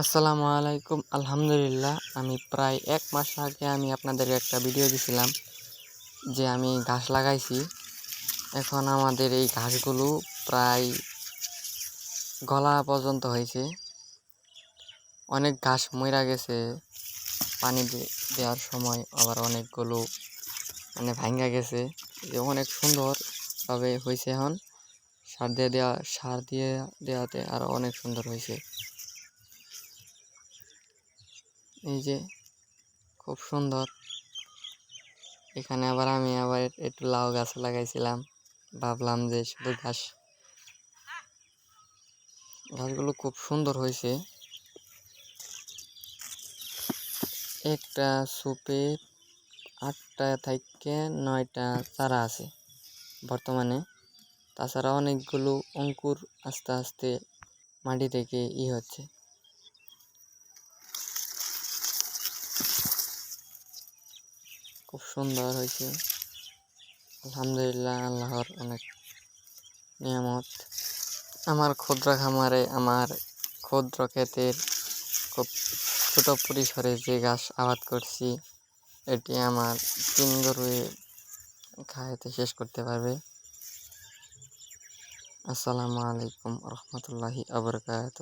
আসসালামু আলাইকুম। আলহামদুলিল্লাহ, আমি প্রায় এক মাস আগে আমি আপনাদের একটা ভিডিও দিছিলাম, যে আমি ঘাস লাগাইছি। এখন আমাদের এই ঘাসগুলো প্রায় গলা পর্যন্ত হয়েছে। অনেক ঘাস মরা গেছে, পানি দেওয়ার সময় আবার অনেকগুলো মানে ভাঙ্গা গেছে। যে অনেক সুন্দরভাবে হয়েছে এখন। সার দিয়ে দেওয়া সার দিয়ে দেওয়াতে আরও অনেক সুন্দর হয়েছে এই যে, খুব সুন্দর। এখানে আবার আমি আবার একটু লাউ গাছ লাগাইছিলাম। ভাবলাম যে শুধু ঘাস, ঘাসগুলো খুব সুন্দর হয়েছে একটা সুপে আটটা থেকে নয়টা চারা আছে বর্তমানে। তাছাড়া অনেকগুলো অঙ্কুর আস্তে আস্তে মাটি থেকে ই হচ্ছে। খুব সুন্দর হয়েছে। আলহামদুলিল্লাহ, আল্লাহর অনেক নিয়ামত। আমার ক্ষুদ্র খামারে আমার ক্ষুদ্র ক্ষেতের খুব ছোটো পরিসরে যে গাছ আবাদ করছি, এটি আমার তিন গরুয়ে খাইতে শেষ করতে পারবে। আসসালামু আলাইকুম রহমতুল্লাহি আবরকাত